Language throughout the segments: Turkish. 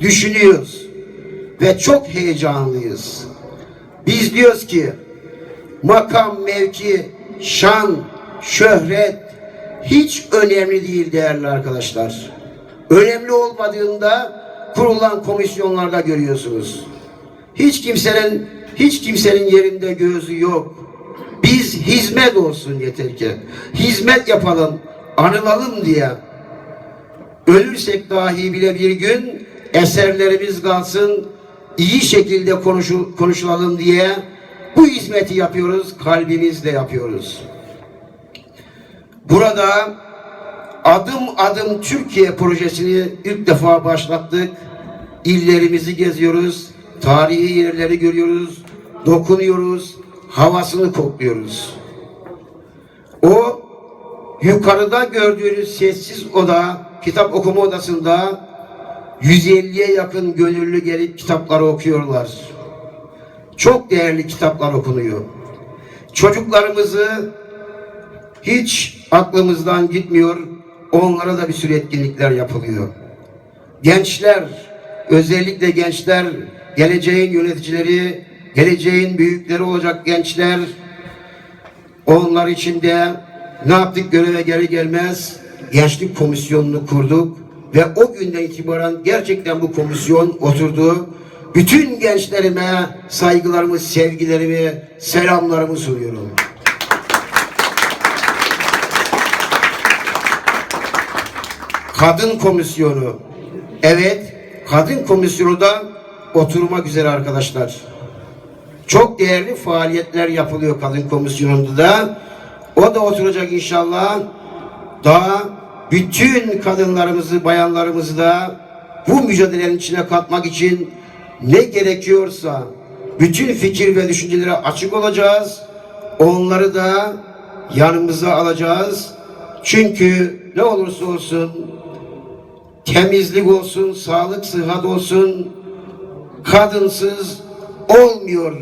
düşünüyoruz ve çok heyecanlıyız. Biz diyoruz ki makam, mevki, şan, şöhret hiç önemli değil değerli arkadaşlar. Önemli olmadığında kurulan komisyonlarda görüyorsunuz. Hiç kimsenin hiç kimsenin yerinde gözü yok. Biz hizmet olsun yeter ki. Hizmet yapalım, anılalım diye. Ölürsek dahi bile bir gün eserlerimiz kalsın, iyi şekilde konuşul, konuşulalım diye bu hizmeti yapıyoruz, kalbimizle yapıyoruz. Burada adım adım Türkiye projesini ilk defa başlattık. İllerimizi geziyoruz, tarihi yerleri görüyoruz, dokunuyoruz, havasını kokluyoruz. O yukarıda gördüğünüz sessiz oda, kitap okuma odasında 150'ye yakın gönüllü gelip kitapları okuyorlar. Çok değerli kitaplar okunuyor. Çocuklarımızı hiç aklımızdan gitmiyor. Onlara da bir sürü etkinlikler yapılıyor. Gençler, özellikle gençler, geleceğin yöneticileri, geleceğin büyükleri olacak gençler, onlar için de ne yaptık göreve geri gelmez gençlik komisyonunu kurduk ve o günden itibaren gerçekten bu komisyon oturdu. Bütün gençlerime saygılarımı, sevgilerimi, selamlarımı sunuyorum. Kadın komisyonu. Evet, kadın komisyonu da oturmak üzere arkadaşlar. Çok değerli faaliyetler yapılıyor kadın komisyonunda da. O da oturacak inşallah. Daha bütün kadınlarımızı, bayanlarımızı da bu mücadelenin içine katmak için ne gerekiyorsa bütün fikir ve düşüncelere açık olacağız. Onları da yanımıza alacağız. Çünkü ne olursa olsun temizlik olsun, sağlık, sıhhat olsun kadınsız olmuyor.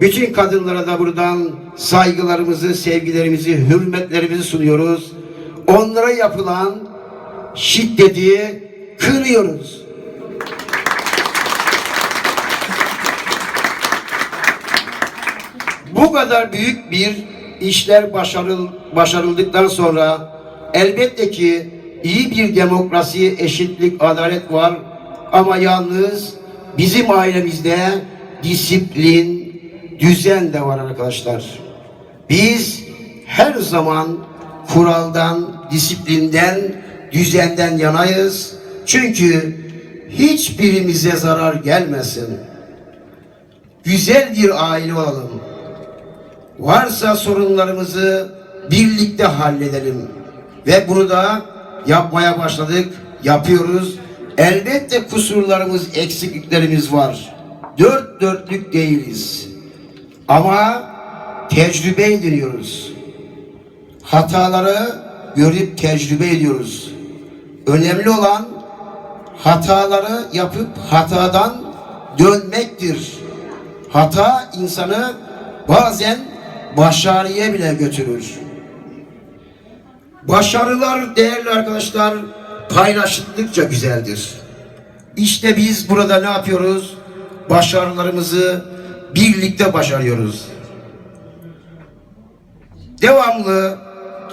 Bütün kadınlara da buradan saygılarımızı, sevgilerimizi, hürmetlerimizi sunuyoruz. Onlara yapılan şiddeti kınıyoruz. Bu kadar büyük bir işler başarıl, başarıldıktan sonra elbette ki iyi bir demokrasi, eşitlik, adalet var ama yalnız bizim ailemizde disiplin, düzen de var arkadaşlar. Biz her zaman kuraldan, disiplinden, düzenden yanayız. Çünkü hiçbirimize zarar gelmesin. Güzel bir aile olalım. Varsa sorunlarımızı birlikte halledelim. Ve bunu da yapmaya başladık, yapıyoruz. Elbette kusurlarımız, eksikliklerimiz var. Dört dörtlük değiliz. Ama tecrübe ediniyoruz. Hataları görüp tecrübe ediyoruz. Önemli olan hataları yapıp hatadan dönmektir. Hata insanı bazen başarıya bile götürür. Başarılar değerli arkadaşlar paylaşıldıkça güzeldir. İşte biz burada ne yapıyoruz? Başarılarımızı birlikte başarıyoruz. Devamlı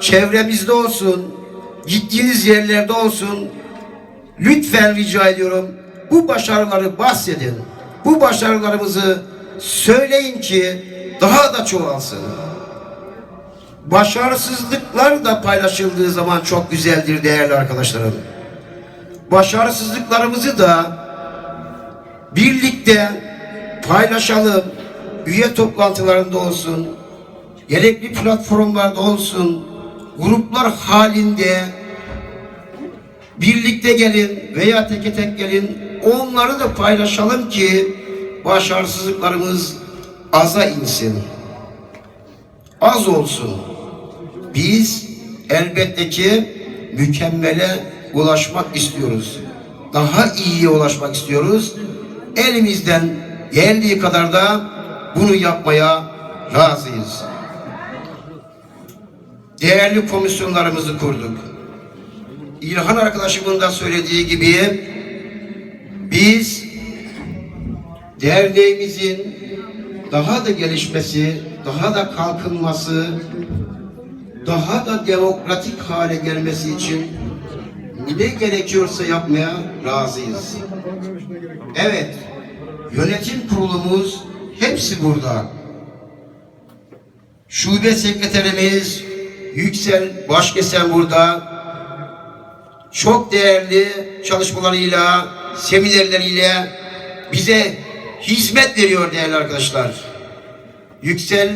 çevremizde olsun, gittiğiniz yerlerde olsun. Lütfen rica ediyorum bu başarıları bahsedin. Bu başarılarımızı söyleyin ki daha da çoğalsın. Başarısızlıklar da paylaşıldığı zaman çok güzeldir değerli arkadaşlarım. Başarısızlıklarımızı da birlikte paylaşalım. Üye toplantılarında olsun, gerekli platformlarda olsun, gruplar halinde birlikte gelin veya teke tek gelin onları da paylaşalım ki başarısızlıklarımız aza insin. Az olsun. Biz elbette ki mükemmele ulaşmak istiyoruz. Daha iyiye ulaşmak istiyoruz. Elimizden geldiği kadar da bunu yapmaya razıyız. Değerli komisyonlarımızı kurduk. İlhan arkadaşımın da söylediği gibi Biz derneğimizin daha da gelişmesi, daha da kalkınması, daha da demokratik hale gelmesi için ne gerekiyorsa yapmaya razıyız. Evet, yönetim kurulumuz hepsi burada. Şube sekreterimiz Yüksel Başkesen burada. Çok değerli çalışmalarıyla, seminerleriyle bize hizmet veriyor değerli arkadaşlar. Yüksel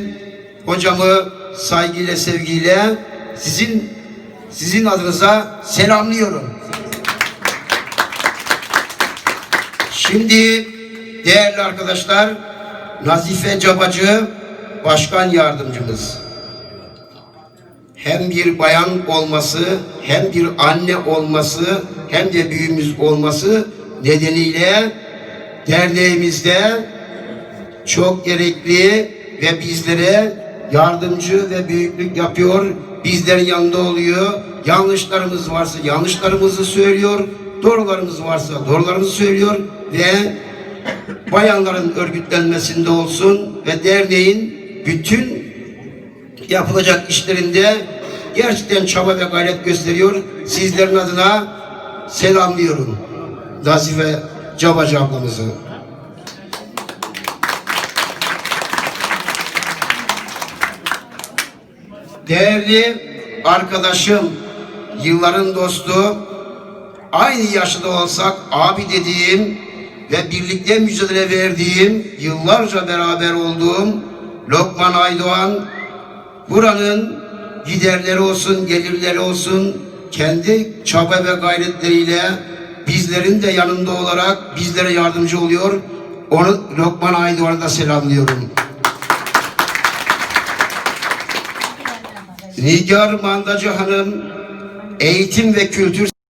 hocamı saygıyla, sevgiyle sizin sizin adınıza selamlıyorum. Şimdi değerli arkadaşlar Nazife Cabacı Başkan Yardımcımız. Hem bir bayan olması, hem bir anne olması, hem de büyüğümüz olması nedeniyle derneğimizde çok gerekli ve bizlere yardımcı ve büyüklük yapıyor. Bizlerin yanında oluyor. Yanlışlarımız varsa yanlışlarımızı söylüyor. Doğrularımız varsa doğrularımızı söylüyor ve bayanların örgütlenmesinde olsun ve derneğin bütün yapılacak işlerinde gerçekten çaba ve gayret gösteriyor. Sizlerin adına selamlıyorum. Nazife Cabacı ablamızı. Değerli arkadaşım, yılların dostu, aynı yaşta olsak abi dediğim ve birlikte mücadele verdiğim, yıllarca beraber olduğum Lokman Aydoğan, buranın giderleri olsun, gelirleri olsun, kendi çaba ve gayretleriyle bizlerin de yanında olarak bizlere yardımcı oluyor. Onu Lokman Aydoğan'a da selamlıyorum. Nigar Mandacı Hanım eğitim ve kültür